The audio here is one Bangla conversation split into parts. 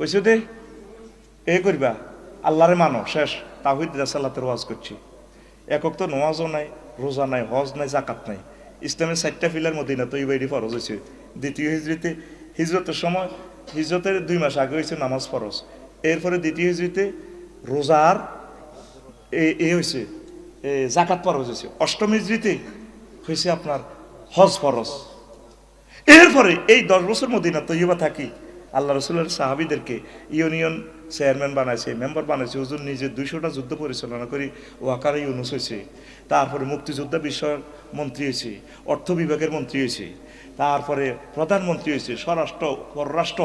কইছে দে, এ করবা আল্লাহরে মানো, শেষ তাহিদ রাসাল্লাতের ওয়াজ করছি। একক তো নোয়াজও নাই, রোজা নাই, হজ নাই জাকাত নাই। ইসলামের চারটা ফিলার মদিনা, তো ইবাইডি ফরজ হয়েছে। দ্বিতীয় হিজড়িতে হিজরতের সময়, হিজরতের দুই মাস আগে হয়েছে নামাজ ফরজ। এরপরে দ্বিতীয় হিজড়িতে রোজার এ হয়েছে জাকাত ফরজ হয়েছে। অষ্টম হিজড়িতে হয়েছে আপনার হজ ফরজ। এরপরে এই দশ বছর মদিনা তৈবা থাকি আল্লাহ রসুলের সাহাবিদেরকে ইউনিয়ন চেয়ারম্যান বানাইছে, মেম্বার বানাইছে ওজন নিজে দুইশোটা যুদ্ধ পরিচালনা করি, ওয়াকার ইউনুস হয়েছে। তারপরে মুক্তিযোদ্ধা বিষয়ক মন্ত্রী হয়েছে, অর্থ বিভাগের মন্ত্রী হয়েছে। তারপরে প্রধানমন্ত্রী হয়েছে, স্বরাষ্ট্র, পররাষ্ট্র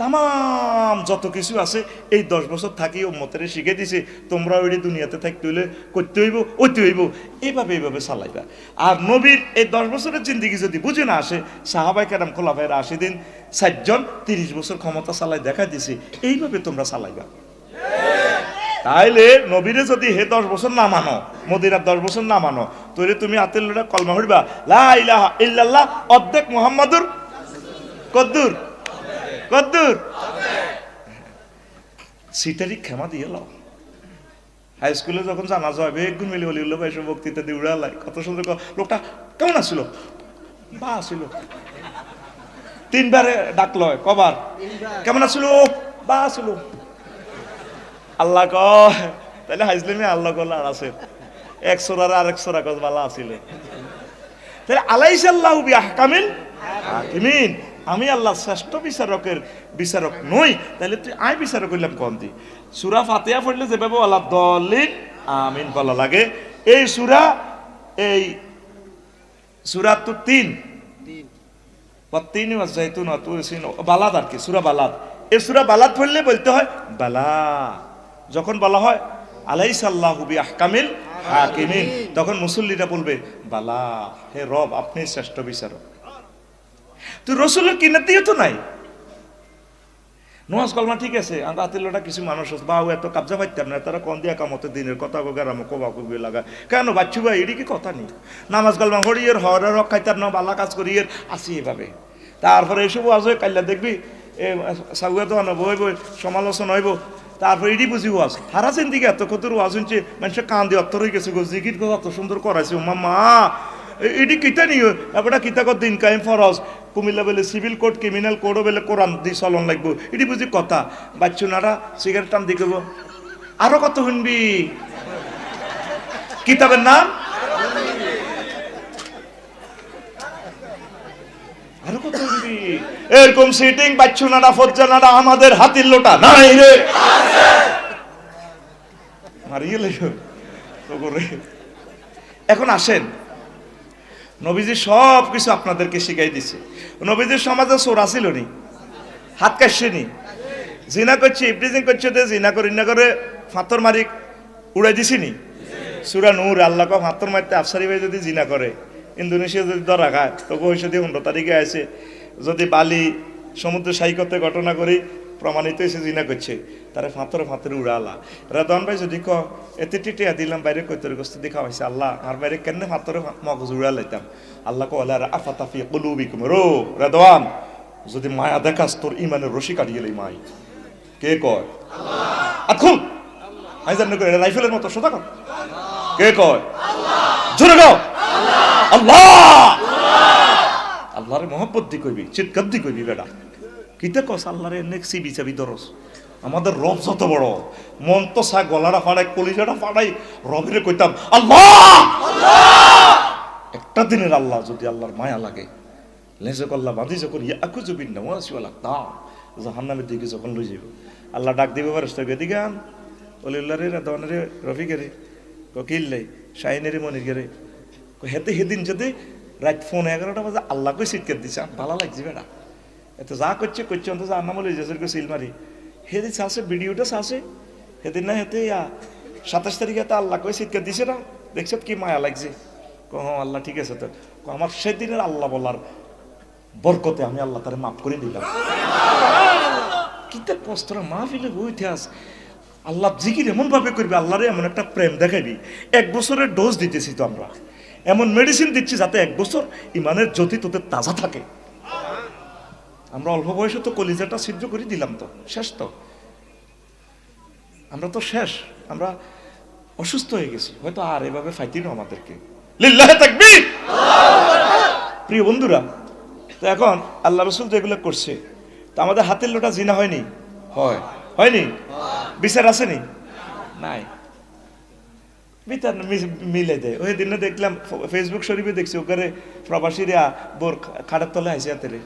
তাম যত কিছু আছে, এই দশ বছর থাকি ও মতের শিখে দিছে। তোমরা ওই দুনিয়াতে থাকতে হইলে করতে হইব, ওইতে হইব। এইভাবে এইভাবে চালাইবা। আর নবীর এই দশ বছরের জিন্দিগি যদি বুঝে না আসে সাহাবাই কেরাম খোলাফাইরা আশি দিন ষাটজন তিরিশ বছর ক্ষমতা চালাই দেখা দিছে। এইভাবে তোমরা চালাইবা। তাইলে নবীরে যদি হে দশ বছর না মানো, মদিনার দশ বছর না মানো তৈরি তুমি হাতের লোটা কলমা হইবা লা ইল্লাল্লাহ, অর্ধেক মোহাম্মদুর কদ্দুর। কদ্দুর। সিটারি ক্ষমা দিয়ে লও। হাই স্কুলে যখন জানা যায় বেগুন মিলি হলি হলো এসব বক্তৃতা দিয়ে উড়ালাই। কত সুন্দর ক- লোকটা কেমন আসছিল বা আসছিল তিনবারে ডাকলো কবার? কেমন আসছিল বা আসছিল আল্লাহ কয় তাহলে হাইজলিমি আল্লাহ কল আর আছে। এক সোরার আর এক সোরা কজ বালা আছিল তাহলে আলাইসাল্লাহ বি আহকামিল হাকিমিন। আমি আল্লাহ শ্রেষ্ঠ বিচারকের বিচারক নই তাহলে তুই আই বিচারক করলাম কম দি সুরা ফাতিয়া পড়লে যেভাবে আল্লাহ দলিন আমিন বলা লাগে। এই সুরা এই সুরা তো তিন। তিন। তুরসিন বালাদ আর কি সুরা বালাদ। এই সুরা বালাদ পড়লে বলতে হয় বালা যখন বলা হয় আলাইসাল্লাহু বি আহকামিল হাকিমিন। তখন মুসল্লিরা বলবে বালা হে রব আপনি শ্রেষ্ঠ বিচারক। তো রসুলের কিনাতেও তো নাই? নোয়াজ কলমা ঠিক আছে আমরা কিছু মানুষ আছে বাউ এত কাবজা পাইতাম না, তারা কন দিয়া কামতে দিনের কথা গো গেরাম, কোবা কবি লাগা। কেন বাচ্চু ভাই, এটি কি কথা নেই নামাজ কলমা হরিয়ের হরের রক খাইতাম না, বালা কাজ করিয়ের, আসি এভাবে। তারপরে এসব আজ কাল্লা দেখবি, এ সাগুয়া তো আনব হইব সমালোচনা হইব। তারপরে এটি বুঝি ওয়াজ হারাছেন দিকে এত কত ওয়াজ শুনছে, মানুষের কান দিয়ে অত্তর হয়ে গেছে গো, জিকির কথা অত সুন্দর করাইছে উমা মা। এটি কিতা নিও এবারটা কিতা কর দিন কাইম ফরজ। কুমিল্লা বলে সিভিল কোড ক্রিমিনাল কোডও বলে কোরআন দি চলন লাগবো। এটি বুঝি কথা। বাচ্চু নারা সিগারেট টান দিয়ে আরও কত শুনবি? কিতাবের নাম? আরও কত শুনবি? এরকম সিটিং আমাদের হাতির লোটা। নাই রে। মারিয়ে করে এখন আসেন। নবীজি সব কিছু আপনাদেরকে শিখাই দিছে। নবীজির সমাজে চোর আসিল নি, হাত কাটছে নি। জিনা করছে ইপ্রিজিং করছে দে জিনা করে না করে ফাতর মারি উড়াই দিছি নি। সুরা নূর, আল্লাহ কা ফাতর মারতে আফসারি ভাই যদি জিনা করে, ইন্দোনেশিয়া যদি ধরা খায় তো কইসে দিয়ে পনেরো তারিখে আছে যদি বালি সমুদ্র সাইকতে ঘটনা করি প্রমাণিত হয়েছে জিনা করছে তারা ফাঁতরে ফাঁতরে উড়ালা রাদন ভাই যদি ক এতে টিটিয়া দিলাম বাইরে কৈতরে গোস্ত দেখা হয়েছে আল্লাহ আর বাইরে কেন ফাঁতরে মগজ উড়ালাইতাম আল্লাহ কলে আফাতাফি কলুবিকুম। রো রাদওয়ান যদি মায়া দেখাস তোর ইমানের রশি কাটিয়ে গেলে মাই কে কয়? আখুন আই জানি করে রাইফেলের মতো সোজা কর কে কয়? জোরে গাও আল্লাহ। আল্লাহরে মহব্বত দি কইবি চিৎকার দি কইবি বেটা। কিতে কস আল্লাহরে এনে সিবি চাবি দরস? আমাদের রব যত বড়, মন তো সা গলাটা ফাড়াই, কলিজাটা ফাড়াই, রবের কইতাম, আল্লাহ! একটা দিনের আল্লাহ যদি আল্লাহর মায়া লাগে, লেজে কল্লা বাঁধি যখন ইয়াকু জবিন না ওয়াসিওয়ালা দাম জাহান্নামের দিকে যখন লই যাব আল্লাহ ডাক দিবে বারস্তাকে দিকে আন অলিল্লা রে রাদওয়ানের রফিকে রে ককিল্লে শাহিনের মনির গেরে হেতে সেদিন যদি রাত ফোন এগারোটা বাজে আল্লাহকে সিটকে দিছে ভালো লাগছে বেটা। এত যা করছে করছে অন্তত আর নাম লেজের সিল মারি সেদিন চাষে ভিডিওটা চাষে সেদিন না হেতে ইয়া সাতাশ তারিখে তো আল্লাহকে সিটকে দিছে না দেখছ কি মায়া লাগছে ক হ্যাঁ আল্লাহ ঠিক আছে তো আমার সেদিনের আল্লাহ বলার বরকতে আমি আল্লাহ তারে মাফ করে দিলাম কিতা কষ্টরা মাহফিলে ইতিহাস আল্লাহ জিকির এমন ভাবে করবি আল্লাহরে এমন একটা প্রেম দেখাবি এক বছরের ডোজ দিতেছি তো আমরা। এমন মেডিসিন দিচ্ছি যাতে এক বছর ইমানের জ্যোতি তোদের তাজা থাকে আমরা অল্প বয়সে তো কলিজাটা ছিদ্র করে দিলাম তো। শেষ তো। আমরা তো শেষ। আমরা অসুস্থ হয়ে গেছি। হয়তো আর এভাবে ফাইতি না আমাদেরকে। প্রিয় বন্ধুরা তো এখন আল্লাহ রসুল যেগুলো করছে। তো আমাদের হাতের লোটা জিনা হয়নি? হয়। হয়নি? বিচার আসেনি? নাই। বিচার মিলে দেয়। ওই দিনে দেখলাম ফেসবুক শরীফে দেখছি ওখানে প্রবাসীরা বোর খাটের তলে আইসে রে।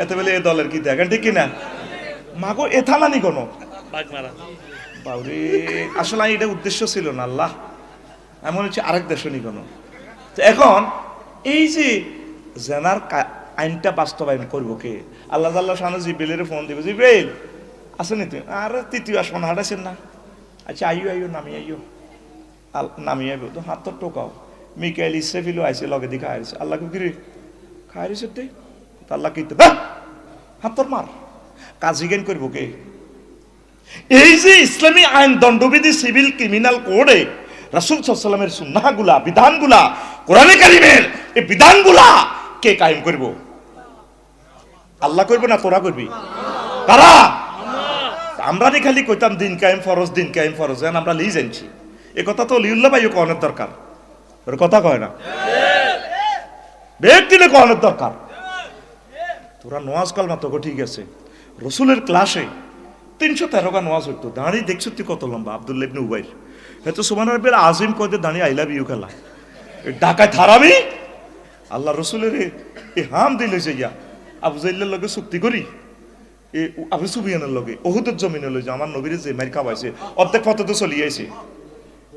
এতে বেলে এ দলের কি দেখেন ঠিক কিনা? মাগো এ থানানি কোনো? বাউরে আসলে এটা উদ্দেশ্য ছিল না আল্লাহ। এমন হচ্ছে আরেক দেশ নি কোনো। তো এখন এই যে জেনার আইনটা বাস্তবায়ন করব কে? আল্লাহ আল্লাহ সামনে জিব্রেলের ফোন দিবে জিব্রেল আসেনি তুই আর তৃতীয় আসমান হাঁটাছেন না? আচ্ছা আইও আইও নামি আইও আল নামি আইব। তো হাত তো টোকাও। মিকাইল ইসরাফিলও আইসে লগে দিকে আইছে আল্লাহ কিরে খাই রেছে তুই তা আল্লাহ কি হাত তোর মার। কাজ জিজ্ঞেন করব কে? এই যে ইসলামী আইন দণ্ডবিধি সিভিল ক্রিমিনাল কোডে রাসুল সাল্লামের সুন্নাহগুলা বিধানগুলা কোরআনে কারিমের এই বিধানগুলা কে কায়েম করব? আল্লাহ করবে না তোরা করবি? কারা? আমরা খালি কইতাম দিন কায়েম ফরজ দিন কায়েম ফরজ এখন আমরা লিজ আনছি। এ কথা তো লিউল্লা ভাইও কনের দরকার। ওর কথা কয় না? ব্যক্তিলে কনের দরকার। তোরা নোয়াজ কালমা তোকে ঠিক আছে। রসুলের ক্লাসে তিনশো তেরো গা নোয়াজ হইতো। দাঁড়িয়ে দেখছ তুই কত লম্বা? আবদুল্লাহ ইবনে উবাইর। হয়তো সুমান রব্বিল আজিম কদে দাঁড়িয়ে আই লাভ ইউ খেলা। এই ডাকায় থারাবি আল্লাহ রসুলের এ- এ হাম দিলে যে ইয়া আবু জাইল্লার লগে চুক্তি করি। এ আবু সুবিয়ানের লগে, ওহুদের জমিনে লই আমার নবীরে যে মারি খাওয়াইছে, অর্ধেক পথে তো চলিয়ে আইছে।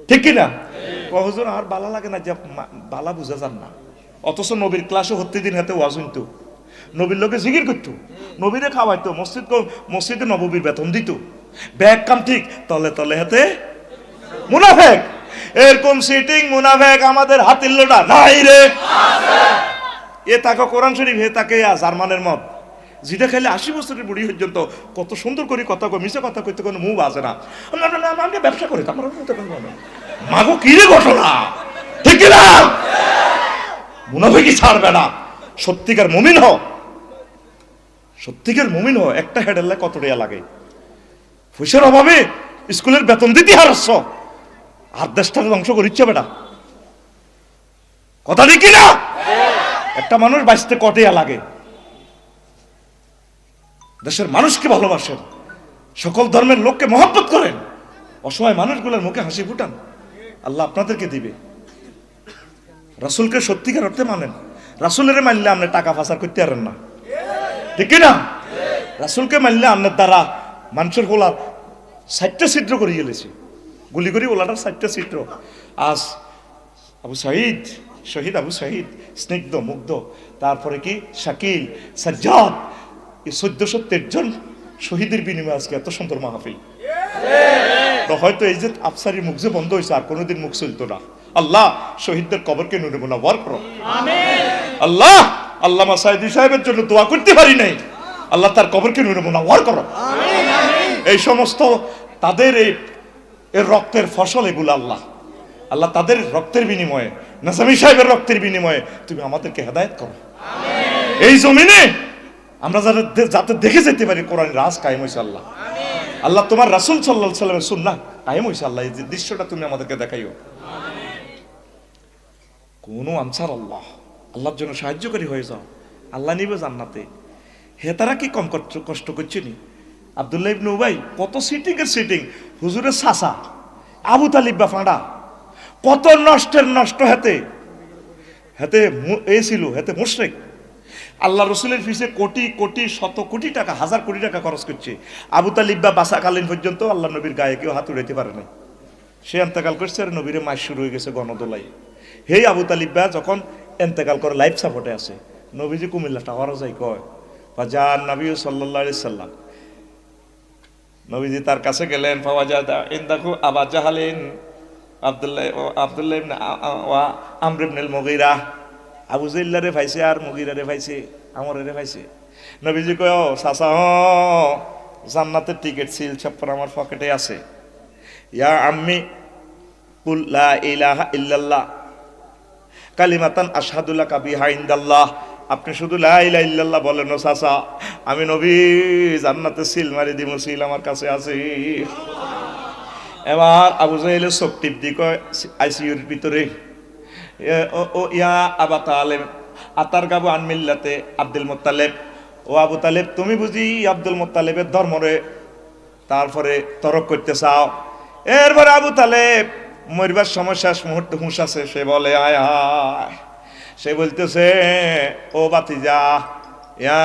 ঠিক কিনা? কহজন আর বালা লাগে না যে বালা বুঝা যান না। অথচ নবীর ক্লাসে হতে দিন হাতে ওয়াজ হইতো। নবীর লোকে জিকির করতো। নবীরে খাওয়াইতো মসজিদ মসজিদে নববীর বেতন দিত। ব্যাগ কাম ঠিক তলে তলে হাতে মুনাফেক। এরকম সিটিং মুনাফেক আমাদের হাতির লোটা নাই রে। এ তাকে কোরআন শরীফ হে তাকে জার্মানের মত। যেটা খাইলে আশি বছরের বুড়ি পর্যন্ত কত সুন্দর করে কথা কয় মিশে কথা কইতে কোনো মুখ বাজে না। না না, না আমি ব্যবসা করি আমার। মাগো কি রে ঘটনা? ঠিক না মুনাফিকি ছাড়বে না। সত্যিকার মুমিন হ সত্যিকার মুমিন হ একটা হেডেলে কত টাকা লাগে পয়সার অভাবে স্কুলের বেতন দিতে হারস্য আর দেশটাকে ধ্বংস করিচ্ছে বেটা। কথা দেখি না একটা মানুষ বাঁচতে কটিয়া লাগে দেশের মানুষকে ভালোবাসেন। সকল ধর্মের লোককে মহব্বত করেন। অসহায় মানুষগুলোর মুখে হাসি ফুটান। আল্লাহ আপনাদেরকে দিবে। রাসুলকে সত্যিকার অর্থে মানেন। রাসুলের মানলে আপনি টাকা ফাঁসার করতে পারেন না। ঠিক না রাসুলকে মানলে আপনার দ্বারা মানুষের হোলা ষাটটা ছিদ্র করে গেলেছে। গুলি করি ওলাটার ষাটটা ছিদ্র। আজ আবু শহীদ শহীদ আবু শহীদ স্নিগ্ধ মুগ্ধ তারপরে কি? শাকিল সাজ্জাদ এই চোদ্দশো জন শহীদের বিনিময়ে আজকে এত সুন্দর মাহফিল। তো হয়তো এই যে আফসারি মুখ যে বন্ধ হয়েছে আর কোনোদিন মুখ চলতো না। আল্লাহ শহীদদের কবরকে নুনে মোনা ওয়ার করো আল্লাহ আল্লাহ সাইদি সাহেবের জন্য দোয়া করতে পারি নাই। আল্লাহ তার কবরকে নুনে মোনা ওয়ার করো। এই সমস্ত তাদের এই এর রক্তের ফসল এগুলো আল্লাহ। আল্লাহ তাদের রক্তের বিনিময়ে নাসামি সাহেবের রক্তের বিনিময়ে তুমি আমাদেরকে হেদায়েত করো। এই জমিনে আমরা দে- যাতে দেখে যেতে পারি কোরআন রাজ কায়েম হয়েছে আল্লাহ। আল্লাহ তোমার রাসুল সাল্লাহ সাল্লামের সুন্না কায়েম হয়েছে আল্লাহ। এই যে দৃশ্যটা তুমি আমাদেরকে দেখাইও। কোনো আনসার আল্লাহ। আল্লাহর জন্য সাহায্যকারী হয়ে যাও। আল্লাহ নিবে জান্নাতে। হে তারা কি কম কষ্ট- করছে নি? আবদুল্লাহ ইবনে উবাই, কত সিটিং এর সিটিং। হুজুরের সাসা আবু তালিব বা ফাঁড়া। কত নষ্টের নষ্ট হেতে। হেতে এ ছিল, হেতে মুশরিক। আল্লাহ রসুলের ফিসে কোটি কোটি, শত কোটি টাকা, হাজার কোটি টাকা খরচ করছে। আবু তালিব বা বাসাকালীন পর্যন্ত আল্লাহ নবীর গায়ে কেউ হাত উড়াইতে পারে না সে এন্তেকাল করছে, আর নবীরে মাস শুরু হয়ে গেছে গণদোলাই হেই আবু তালিব্বা যখন এন্তেকাল করে লাইফ সাপোর্টে আছে। নবীজি কুমিল্লা টাওয়ারও যাই কয় বা নবী সাল্লাহ সাল্লাম। নবীজি তার কাছে গেলেন ফাওয়াজা ইন্দাকু আবা জাহালিন, আব্দুল্লাহ আব্দুল্লাহ ইবনে ওয়া আমর ইবনুল মুগীরা। আবু জাইল্লারে ভাইছে আর ভাইছে আমরে ভাইছে। নবীজি কয় সাসা হ, জান্নাতের টিকিট সিল ছাপ্পর আমার পকেটে আছে। ইয়া আম্মি, কুল লা ইলাহা ইল্লাল্লাহ। কালিমাতান আশহাদুল্লাহ কাবিহা ইনদাল্লাহ। আপনি শুধু লাই লাই বলেন, ও চাচা, আমি নবী, জান্নাতে সিল মারি দিব, সিল আমার কাছে আছে। এবার আবু জাহেলের চোখ টিপ দি কয় আইসিউর ভিতরে। ও ইয়া আবা তালেব, আতার গাবু আনমিল্লাতে আব্দুল মোত্তালেব। ও আবু তালেব, তুমি বুঝি আব্দুল মোত্তালেবের ধর্মরে তারপরে তরক করতে চাও? এরপরে আবু তালেব মরিবার সময় শেষ মুহূর্তে হুঁশ আছে, সে বলে, আয় আয়। সে বলতেছে, ও বাতিজা ইয়া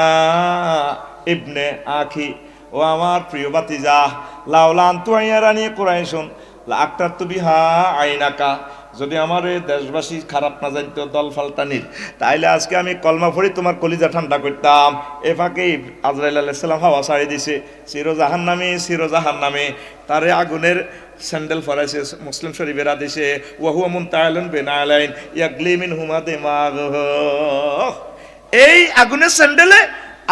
ইবনে আখি, ও আমার প্রিয় বাতিজা লাউলান তু আইয়া কোরআন শুন আক্তার তু বিহা আইনাকা যদি আমার এই দেশবাসী খারাপ না জানতো, দল ফালতানির, তাইলে আজকে আমি কলমা ফড়ি তোমার কলিজা ঠান্ডা করতাম। এ ফাঁকে আজরাইল আলাইসাল্লাম হাওয়া ছাড়ি দিছে সিরো জাহান নামে সিরো জাহান নামে তারে আগুনের স্যান্ডেল ফরাইছে, মুসলিম শরীফের আদেশে ওয়াহুয়া মুন তাইলন বেনা আলাইন ইয়াগলিমিন হুমা দেমাগ। এই আগুনের স্যান্ডেলে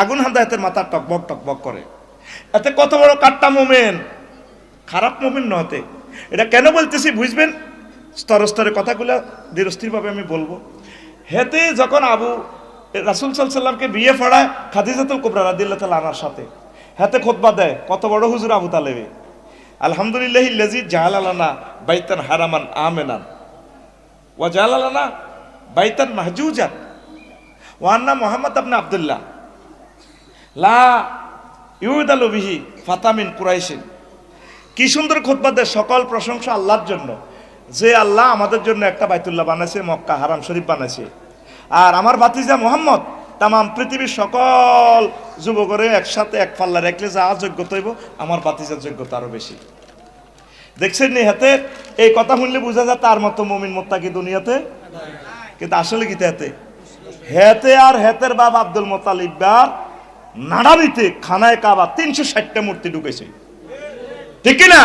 আগুন হান্দা হাতের মাথা টকবক টকবক করে। এতে কত বড় কাট্টা মোমেন? খারাপ মোমেন নহতে এটা কেন বলতেছি, বুঝবেন? স্তরে স্তরে কথাগুলো ধীরস্থিরভাবে আমি বলব। হেতে যখন আবু রাসুল সাল্লামকে বিয়ে ফড়ায় খাদিজাতুল কুবরা রাদিল্লাহ তাল আনার সাথে, হাতে খোদবা দেয়, কত বড় হুজুর আবু তালেবে। আলহামদুলিল্লাহ লেজি জাহাল আলানা বাইতান হারামান আমেনান। ওয়া জাহাল আলানা বাইতান মাহজুজান। ওয়ান্না মোহাম্মদ আপনি আবদুল্লাহ। লা ইউদালু বিহি ফাতামিন কুরাইশিন। কি সুন্দর খোদবা দেয় সকল প্রশংসা আল্লাহর জন্য। যে আল্লাহ আমাদের জন্য একটা বাইতুল্লাহ বানাইছে, মক্কা হারাম শরীফ বানাইছে। আর আমার ভাতিজা মোহাম্মদ তামাম পৃথিবীর সকল যুবকরে একসাথে এক পাল্লা রাখলে যা যোগ্যতা হইব, আমার ভাতিজার যোগ্যতা আরও বেশি। দেখছেন নি হাতে এই কথা শুনলে বোঝা যায় তার মতো মমিন মোত্তাকি দুনিয়াতে। কিন্তু আসলে কি হাতে হেতে আর হেতের বাপ আব্দুল মোতালিব্বার নাড়াবিতে খানায় কাবা তিনশো ষাটটা মূর্তি ঢুকেছে। ঠিক না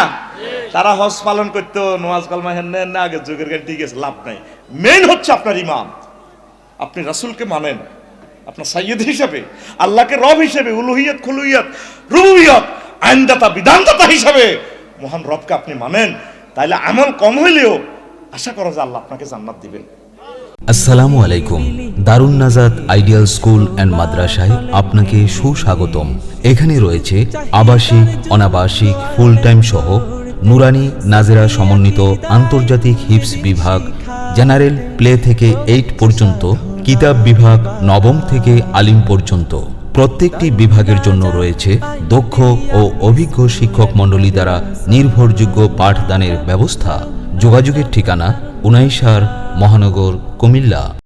তারা হজ পালন করতো নোয়াজ কলমা হেন না, আগের যুগের গান ঠিক আছে, লাভ নাই। মেইন হচ্ছে আপনার ইমাম। আপনি রাসূলকে মানেন, আপনার সাইয়দ হিসাবে, আল্লাহকে রব হিসেবে, উলুহিয়ত, খুলুহিয়ত, রুবুবিয়ত, আইনদাতা, বিধানদাতা হিসাবে মহান রবকে আপনি মানেন। তাইলে আমল কম হইলেও আশা করা যায় আল্লাহ আপনাকে জান্নাত দিবেন। আসসালামু আলাইকুম। দারুণ নাজাদ আইডিয়াল স্কুল অ্যান্ড মাদ্রাসায় আপনাকে সুস্বাগতম। এখানে রয়েছে আবাসিক, অনাবাসিক ফুল টাইম সহ নুরানি নাজেরা সমন্বিত আন্তর্জাতিক হিপস বিভাগ, জেনারেল প্লে থেকে এইট পর্যন্ত, কিতাব বিভাগ নবম থেকে আলিম পর্যন্ত। প্রত্যেকটি বিভাগের জন্য রয়েছে দক্ষ ও অভিজ্ঞ শিক্ষক মণ্ডলী দ্বারা নির্ভরযোগ্য পাঠদানের ব্যবস্থা। যোগাযোগের ঠিকানা উনাইশার মহানগর কুমিল্লা।